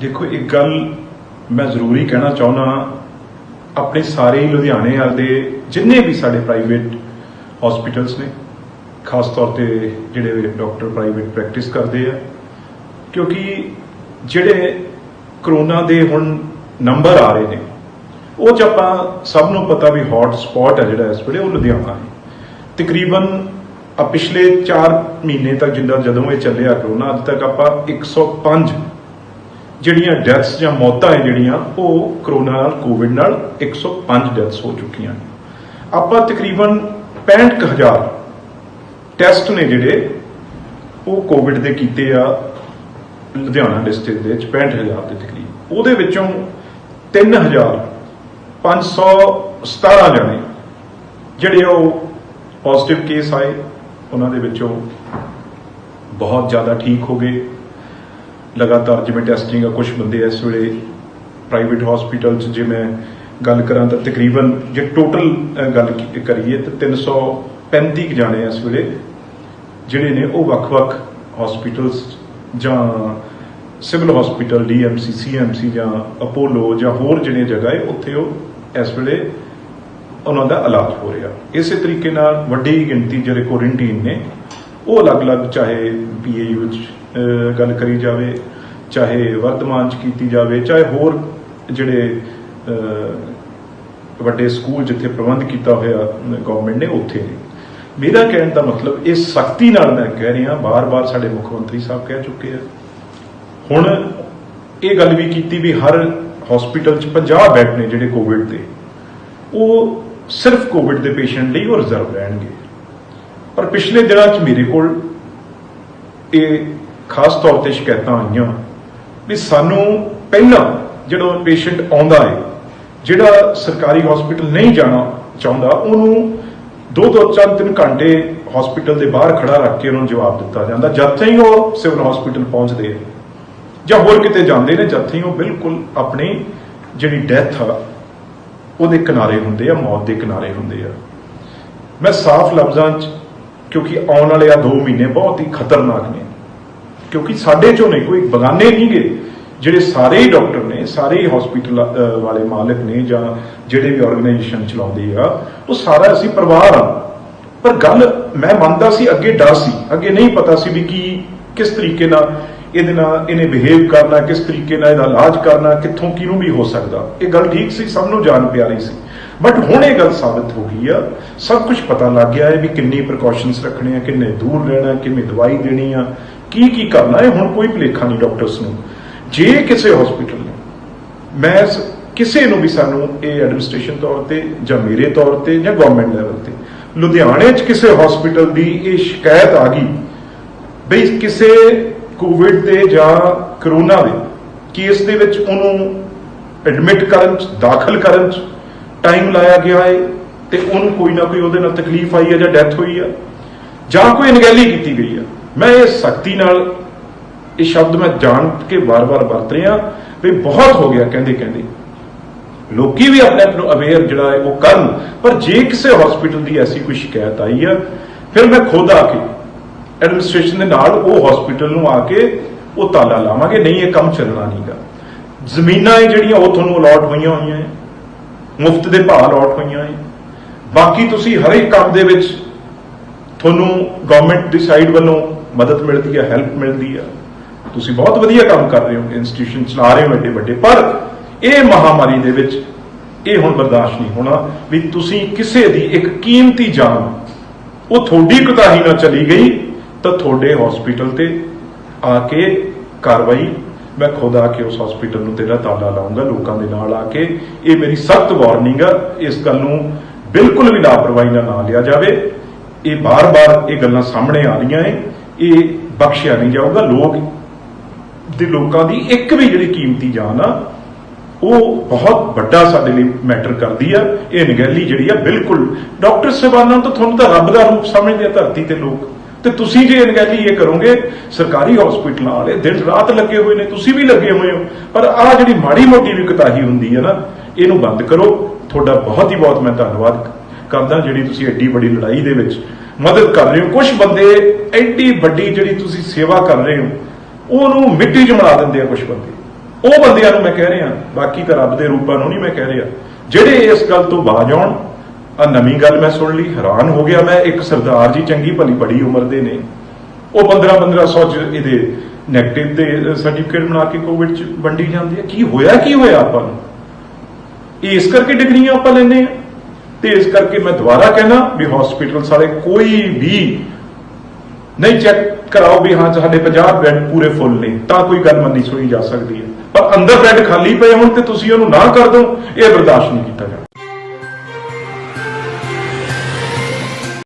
ਦੇਖੋ, ਇੱਕ ਗੱਲ ਮੈਂ ਜ਼ਰੂਰੀ ਕਹਿਣਾ ਚਾਹੁੰਦਾ ਆਪਣੇ ਸਾਰੇ ਲੁਧਿਆਣੇ ਵਾਲ ਦੇ ਜਿੰਨੇ ਵੀ ਸਾਡੇ ਪ੍ਰਾਈਵੇਟ ਹਸਪੀਟਲਸ ਨੇ, ਖਾਸ ਤੌਰ ਤੇ ਜਿਹੜੇ ਡਾਕਟਰ ਪ੍ਰਾਈਵੇਟ ਪ੍ਰੈਕਟਿਸ ਕਰਦੇ ਆ, ਕਿਉਂਕਿ ਜਿਹੜੇ ਕਰੋਨਾ ਦੇ ਹੁਣ ਨੰਬਰ ਆ ਰਹੇ ਨੇ, ਉਹ ਚ ਆਪਾਂ ਸਭ ਨੂੰ ਪਤਾ ਵੀ ਹੌਟ ਸਪੌਟ ਹੈ ਜਿਹੜਾ ਇਸ ਵੇਲੇ, ਉਹ ਲੁਧਿਆਣਾ ਹੈ। ਤਕਰੀਬਨ ਆ ਪਿਛਲੇ 4 ਮਹੀਨੇ ਤੱਕ ਜਿੰਦਾ ਜਦੋਂ ਇਹ ਚੱਲਿਆ ਕਰੋਨਾ, ਅੱਜ ਤੱਕ ਆਪਾਂ 105 ਜਿਹੜੀਆਂ ਡੈਥਸ ਜਾਂ ਮੌਤਾਂ ਹੈ ਜਿਹੜੀਆਂ, ਉਹ ਕਰੋਨਾ ਨਾਲ ਕੋਵਿਡ ਨਾਲ 105 ਡੈਥਸ ਹੋ ਚੁੱਕੀਆਂ ਨੇ। ਆਪਾਂ ਤਕਰੀਬਨ 65000 ਟੈਸਟ ਨੇ ਜਿਹੜੇ, ਉਹ ਕੋਵਿਡ ਦੇ ਕੀਤੇ ਆ ਲੁਧਿਆਣਾ ਡਿਸਟ੍ਰਿਕਟ ਦੇ ਵਿੱਚ 65000 ਦੇ ਤਕਰੀਬ। ਉਹਦੇ ਵਿੱਚੋਂ 3517 ਜਣੇ ਜਿਹੜੇ ਉਹ ਪੋਜ਼ਿਟਿਵ ਕੇਸ ਆਏ, ਉਹਨਾਂ ਦੇ ਵਿੱਚੋਂ ਬਹੁਤ ਜ਼ਿਆਦਾ ਠੀਕ ਹੋ ਗਏ। ਲਗਾਤਾਰ ਜਿਵੇਂ ਟੈਸਟਿੰਗ ਆ ਕੁਝ ਬੰਦੇ ਇਸ ਵੇਲੇ ਪ੍ਰਾਈਵੇਟ ਹਸਪੀਟਲ 'ਚ ਜੇ ਮੈਂ ਗੱਲ ਕਰਾਂ ਤਾਂ ਤਕਰੀਬਨ ਜੇ ਟੋਟਲ ਗੱਲ ਕਰੀਏ ਤਾਂ 335 ਕੁ ਜਾਣੇ ਇਸ ਵੇਲੇ ਜਿਹੜੇ ਨੇ ਉਹ ਵੱਖ-ਵੱਖ ਹਸਪੀਟਲਸ ਜਾਂ ਸਿਵਲ ਹਸਪੀਟਲ ਡੀਐਮਸੀ ਸੀਐਮਸੀ ਜਾਂ ਅਪੋਲੋ ਜਾਂ ਹੋਰ ਜਿਹੜੀਆਂ ਜਗ੍ਹਾ ਹੈ ਉੱਥੇ ਉਹ ਇਸ ਵੇਲੇ ਉਹਨਾਂ ਦਾ ਇਲਾਜ ਹੋ ਰਿਹਾ। ਇਸੇ ਤਰੀਕੇ ਨਾਲ ਵੱਡੀ ਗਿਣਤੀ ਜਿਹੜੇ ਕੁਆਰੰਟਾਈਨ ਨੇ ਉਹ ਅਲੱਗ-ਅਲੱਗ ਚਾਹੇ ਪੀਏਯੂ ਵਿੱਚ ਅਹ, ਗੱਲ ਕਰੀ ਜਾਵੇ, ਚਾਹੇ ਵਰਤਮਾਨ ਚ ਕੀਤੀ ਜਾਵੇ, ਚਾਹੇ ਹੋਰ ਜਿਹੜੇ ਵੱਡੇ ਸਕੂਲ ਜਿੱਥੇ ਪ੍ਰਬੰਧ ਕੀਤਾ ਹੋਇਆ ਗਵਰਨਮੈਂਟ ਨੇ, ਉੱਥੇ ਨੇ। ਮੇਰਾ ਕਹਿਣ ਦਾ ਮਤਲਬ, ਇਹ ਸਖਤੀ ਨਾਲ ਮੈਂ ਕਹਿ ਰਿਹਾ, ਬਾਰ-ਬਾਰ ਸਾਡੇ ਮੁੱਖ ਮੰਤਰੀ ਸਾਹਿਬ ਕਹਿ ਚੁੱਕੇ ਆ। ਹੁਣ ਇਹ ਗੱਲ ਵੀ ਕੀਤੀ ਵੀ ਹਰ ਹਸਪੀਟਲ 'ਚ 50 ਬੈੱਡ ਨੇ ਜਿਹੜੇ ਕੋਵਿਡ ਦੇ। ਉਹ ਸਿਰਫ ਕੋਵਿਡ ਦੇ ਪੇਸ਼ੈਂਟ ਲਈ ਉਹ ਰਿਜ਼ਰਵ ਰਹਿਣਗੇ। ਪਰ ਪਿਛਲੇ ਦਿਨਾਂ 'ਚ ਮੇਰੇ ਕੋਲ ਇਹ ਖਾਸ ਤੌਰ ਤੇ ਸ਼ਿਕਾਇਤਾਂ ਆਈਆਂ ਵੀ ਸਾਨੂੰ ਪਹਿਲਾਂ ਜਦੋਂ ਪੇਸ਼ੈਂਟ ਆਉਂਦਾ ਹੈ ਜਿਹੜਾ ਸਰਕਾਰੀ ਹਸਪੀਟਲ ਨਹੀਂ ਜਾਣਾ ਚਾਹੁੰਦਾ, ਉਹਨੂੰ ਦੋ ਦੋ ਚਾਰ ਤਿੰਨ ਘੰਟੇ ਹਸਪੀਟਲ ਦੇ ਬਾਹਰ ਖੜਾ ਰੱਖ ਕੇ ਉਹਨਾਂ ਨੂੰ ਜਵਾਬ ਦਿੱਤਾ ਜਾਂਦਾ ਜਦ ਤਾਈਂ ਉਹ ਸਿਵਲ ਹਸਪੀਟਲ ਪਹੁੰਚਦੇ ਆ। ਜਾਂ ਹੋਰ ਕਿਤੇ ਜਾਂਦੇ ਨੇ ਜਦ ਤਾਈਂ ਉਹ ਬਿਲਕੁਲ ਆਪਣੀ ਜਿਹੜੀ ਡੈਥ ਆ, ਉਹਦੇ ਕਿਨਾਰੇ ਹੁੰਦੇ ਆ, ਮੌਤ ਦੇ ਕਿਨਾਰੇ ਹੁੰਦੇ ਆ। ਮੈਂ ਸਾਫ਼ ਲਫ਼ਜ਼ਾਂ 'ਚ, ਕਿਉਂਕਿ ਆਉਣ ਵਾਲੇ ਆ 2 ਮਹੀਨੇ ਬਹੁਤ ਹੀ ਖਤਰਨਾਕ ਨੇ। ਕਿਉਂਕਿ ਸਾਡੇ ਚੋਂ ਨਹੀਂ, ਕੋਈ ਬਗਾਨੇ ਨਹੀਂ ਗਏ। ਜਿਹੜੇ ਸਾਰੇ ਹੀ ਡਾਕਟਰ ਨੇ, ਸਾਰੇ ਹੀ ਹਸਪੀਟਲ ਵਾਲੇ ਮਾਲਕ ਨੇ ਜਾਂ ਜਿਹੜੇ ਵੀ ਆਰਗੇਨਾਈਜੇਸ਼ਨ ਚਲਾਉਂਦੇ ਆ, ਉਹ ਸਾਰਾ ਅਸੀਂ ਪਰਿਵਾਰ ਆ। ਪਰ ਗੱਲ ਮੈਂ ਮੰਨਦਾ ਸੀ, ਅੱਗੇ ਡਰ ਸੀ। ਅੱਗੇ ਨਹੀਂ ਪਤਾ ਸੀ ਵੀ ਕੀ, ਕਿਸ ਤਰੀਕੇ ਨਾਲ ਇਹਦੇ ਨਾਲ ਇਹਨੇ ਬਿਹੇਵ ਕਰਨਾ, ਕਿਸ ਤਰੀਕੇ ਨਾਲ ਇਹਦਾ ਇਲਾਜ ਕਰਨਾ, ਕਿੱਥੋਂ ਕਿਹਨੂੰ ਵੀ ਹੋ ਸਕਦਾ। ਇਹ ਗੱਲ ਠੀਕ ਸੀ, ਸਭ ਨੂੰ ਜਾਣ ਪਿਆਰੀ ਸੀ। ਬਟ ਹੁਣ ਇਹ ਗੱਲ ਸਾਬਤ ਹੋ ਗਈ ਆ। ਸਭ ਕੁਝ ਪਤਾ ਲੱਗ ਗਿਆ ਹੈ ਵੀ ਕਿੰਨੀ ਪ੍ਰੀਕਾਸ਼ਨਸ ਰੱਖਣੇ ਆ, ਕਿੰਨੇ ਦੂਰ ਰਹਿਣਾ, ਕਿੰਨੀ ਦਵਾਈ ਦੇਣੀ ਆ। ਕੀ ਕੀ ਕਰਨਾ ਹੈ, ਹੁਣ ਕੋਈ ਭੁਲੇਖਾ ਨਹੀਂ ਡਾਕਟਰਸ ਨੂੰ। ਜੇ ਕਿਸੇ ਹਸਪੀਟਲ ਨੇ, ਮੈਂ ਕਿਸੇ ਨੂੰ ਵੀ ਸਾਨੂੰ ਇਹ ਐਡਮਿਨਿਸਟ੍ਰੇਸ਼ਨ ਤੌਰ ਤੇ ਜਾਂ ਮੇਰੇ ਤੌਰ ਤੇ ਜਾਂ ਗਵਰਨਮੈਂਟ ਲੈਵਲ ਤੇ, ਲੁਧਿਆਣੇ 'ਚ ਕਿਸੇ ਹਸਪੀਟਲ ਦੀ ਇਹ ਸ਼ਿਕਾਇਤ ਆ ਗਈ ਬਈ ਕਿਸੇ ਕੋਵਿਡ ਦੇ ਜਾਂ ਕਰੋਨਾ ਦੇ ਕੇਸ ਦੇ ਵਿੱਚ ਉਹਨੂੰ ਐਡਮਿਟ ਕਰਨ ਚ, ਦਾਖਲ ਕਰਨ ਚ ਟਾਈਮ ਲਾਇਆ ਗਿਆ ਹੈ ਤੇ ਉਹਨੂੰ ਕੋਈ ਨਾ ਕੋਈ ਉਹਦੇ ਨਾਲ ਤਕਲੀਫ ਆਈ ਹੈ ਜਾਂ ਡੈਥ ਹੋਈ ਹੈ ਜਾਂ ਕੋਈ ਅਣਗਹਿਲੀ ਕੀਤੀ ਗਈ ਹੈ। ਮੈਂ ਇਹ ਸਖਤੀ ਨਾਲ ਇਹ ਸ਼ਬਦ ਮੈਂ ਜਾਣ ਕੇ ਵਾਰ-ਵਾਰ ਵਰਤ ਰਿਹਾ ਵੀ ਬਹੁਤ ਹੋ ਗਿਆ, ਕਹਿੰਦੇ ਕਹਿੰਦੇ। ਲੋਕੀ ਵੀ ਆਪਣੇ ਆਪ ਨੂੰ ਅਵੇਅਰ ਜਿਹੜਾ ਹੈ ਉਹ ਕਰਨ, ਪਰ ਜੇ ਕਿਸੇ ਹਸਪੀਟਲ ਦੀ ਐਸੀ ਕੋਈ ਸ਼ਿਕਾਇਤ ਆਈ ਆ, ਫਿਰ ਮੈਂ ਖੁਦ ਆ ਕੇ ਐਡਮਿਨਿਸਟ੍ਰੇਸ਼ਨ ਦੇ ਨਾਲ ਉਹ ਹਸਪੀਟਲ ਨੂੰ ਆ ਕੇ ਉਹ ਤਾਲਾ ਲਾਵਾਂਗੇ, ਨਹੀਂ ਇਹ ਕੰਮ ਚੱਲਣਾ ਨਹੀਂਗਾ ਜ਼ਮੀਨਾਂ ਹੈ ਜਿਹੜੀਆਂ ਉਹ ਤੁਹਾਨੂੰ ਅਲਾਟ ਹੋਈਆਂ ਹੋਈਆਂ ਹੈ ਮੁਫਤ ਦੇ ਭਾਅ ਅਲਾਟ ਹੋਈਆਂ ਹੈ ਬਾਕੀ ਤੁਸੀਂ ਹਰ ਇੱਕ ਕੰਮ ਦੇ ਵਿੱਚ ਤੁਹਾਨੂੰ ਗਵਰਨਮੈਂਟ ਦੀ ਸਾਈਡ ਵੱਲੋਂ ਮਦਦ ਮਿਲਦੀ ਹੈ ਹੈਲਪ ਮਿਲਦੀ ਹੈ। ਤੁਸੀਂ ਬਹੁਤ ਵਧੀਆ ਕੰਮ ਕਰ ਰਹੇ ਹੋ ਇੰਸਟੀਟਿਊਸ਼ਨ ਚਲਾ ਰਹੇ ਹੋ ਐਡੇ ਵੱਡੇ। ਪਰ ਇਹ ਮਹਾਮਾਰੀ ਦੇ ਵਿੱਚ ਇਹ ਹੁਣ ਬਰਦਾਸ਼ਤ ਨਹੀਂ ਹੋਣਾ ਵੀ ਤੁਸੀਂ ਕਿਸੇ ਦੀ ਇੱਕ ਕੀਮਤੀ ਜਾਨ, ਉਹ ਤੁਹਾਡੀ ਕੁਤਾਹੀ ਨਾਲ ਚਲੀ ਗਈ, ਤਾਂ ਤੁਹਾਡੇ ਹਸਪੀਟਲ ਤੇ ਆ ਕੇ ਕਾਰਵਾਈ, ਮੈਂ ਖੁਦ ਆ ਕੇ ਉਸ ਹਸਪੀਟਲ ਨੂੰ ਤੇਰਾ ਤਾਲਾ ਲਾਉਂਗਾ, ਲੋਕਾਂ ਦੇ ਨਾਲ ਆ ਕੇ। ਇਹ ਮੇਰੀ ਸਖਤ ਵਾਰਨਿੰਗ ਆ, ਇਸ ਗੱਲ ਨੂੰ ਬਿਲਕੁਲ ਵੀ ਲਾਪਰਵਾਹੀ ਨਾਲ ਨਾ ਲਿਆ ਜਾਵੇ। ਇਹ ਬਾਰ-ਬਾਰ ਇਹ ਗੱਲਾਂ ਸਾਹਮਣੇ ਆ ਰਹੀਆਂ ਏ ਇਹ ਬਖਸ਼ਿਆ ਨਹੀਂ ਜਾਊਗਾ। ਲੋਕ ਦੇ ਲੋਕਾਂ ਦੀ ਇੱਕ ਵੀ ਜਿਹੜੀ ਕੀਮਤੀ ਜਾਨ ਆ, ਉਹ ਬਹੁਤ ਵੱਡਾ ਸਾਡੇ ਲਈ ਮੈਟਰ ਕਰਦੀ ਆ। ਇਹ ਨਿਗਹਿਲੀ ਜਿਹੜੀ ਆ, ਬਿਲਕੁਲ। ਡਾਕਟਰ ਸਾਹਿਬਾਨਾਂ ਤੋਂ ਤੁਹਾਨੂੰ ਤਾਂ ਰੱਬ ਦਾ ਰੂਪ ਸਮਝਦੇ ਆ ਧਰਤੀ ਤੇ ਲੋਕ। ਤੇ ਤੁਸੀਂ ਜੇ ਅਣਗਹਿਲੀ ਇਹ ਕਰੋਗੇ, ਸਰਕਾਰੀ ਹਸਪੀਟਲਾਂ ਵਾਲੇ ਦਿਨ ਰਾਤ ਲੱਗੇ ਹੋਏ ਨੇ, ਤੁਸੀਂ ਵੀ ਲੱਗੇ ਹੋਏ ਹੋ। ਪਰ ਆਹ ਜਿਹੜੀ ਮਾੜੀ ਮੋਟੀ ਵੀ ਕਤਾਹੀ ਹੁੰਦੀ ਹੈ ਨਾ, ਇਹਨੂੰ ਬੰਦ ਕਰੋ। ਤੁਹਾਡਾ ਬਹੁਤ ਹੀ ਬਹੁਤ ਮੈਂ ਧੰਨਵਾਦ ਕਰਦਾ ਜਿਹੜੀ ਤੁਸੀਂ ਐਡੀ ਵੱਡੀ ਲੜਾਈ ਦੇ ਵਿੱਚ ਮਦਦ ਕਰ ਰਹੇ ਹੋ। ਕੁਝ ਬੰਦੇ ਐਡੀ ਵੱਡੀ ਜਿਹੜੀ ਤੁਸੀਂ ਸੇਵਾ ਕਰ ਰਹੇ ਹੋ, ਉਹਨੂੰ ਮਿੱਟੀ 'ਚ ਮਿਲਾ ਦਿੰਦੇ ਆ ਕੁਝ ਬੰਦੇ। ਉਹ ਬੰਦਿਆਂ ਨੂੰ ਮੈਂ ਕਹਿ ਰਿਹਾ, ਬਾਕੀ ਤਾਂ ਰੱਬ ਦੇ ਰੂਪਾਂ ਨੂੰ ਨਹੀਂ ਮੈਂ ਕਹਿ ਰਿਹਾ। ਜਿਹੜੇ ਇਸ ਗੱਲ ਤੋਂ ਬਾਜ ਆਉਣ ਆ ਨਵੀਂ ਗੱਲ ਮੈਂ ਸੁਣ ਲਈ, ਹੈਰਾਨ ਹੋ ਗਿਆ ਮੈਂ, ਇੱਕ ਸਰਦਾਰ ਜੀ ਚੰਗੀ ਭਲੀ ਬੜੀ ਉਮਰ ਦੇ ਨੇ। ਉਹ 15 1500 ਚ ਇਹਦੇ ਨੈਗੇਟਿਵ ਦੇ ਸਰਟੀਫਿਕੇਟ ਬਣਾ ਕੇ ਕੋਵਿਡ ਚ ਵੰਡੀ ਜਾਂਦੀ ਹੈ ਕੀ ਹੋਇਆ ਕੀ ਹੋਇਆ ਆਪਾਂ ਨੂੰ? ਇਸ ਕਰਕੇ ਡਿਗਰੀਆਂ ਆਪਾਂ ਲੈਂਦੇ ਆ? ਤੇ ਇਸ ਕਰਕੇ ਮੈਂ ਦੁਬਾਰਾ ਕਹਿਣਾ ਵੀ ਹਸਪੀਟਲ ਸਾਰੇ ਕੋਈ ਵੀ ਨਹੀਂ ਚੈੱਕ ਕਰਾਓ ਵੀ ਹਾਂ ਸਾਡੇ 50 ਬੈੱਡ ਪੂਰੇ ਫੁੱਲ ਨੇ, ਤਾਂ ਕੋਈ ਗੱਲ ਮੰਨੀ ਸੁਣੀ ਜਾ ਸਕਦੀ ਹੈ। ਪਰ ਅੰਦਰ ਬੈੱਡ ਖਾਲੀ ਪਏ ਹੋਣ ਤੇ ਤੁਸੀਂ ਉਹਨੂੰ ਨਾ ਕਰ ਦਿਓ, ਇਹ ਬਰਦਾਸ਼ਤ ਨਹੀਂ ਕੀਤਾ ਜਾਣਾ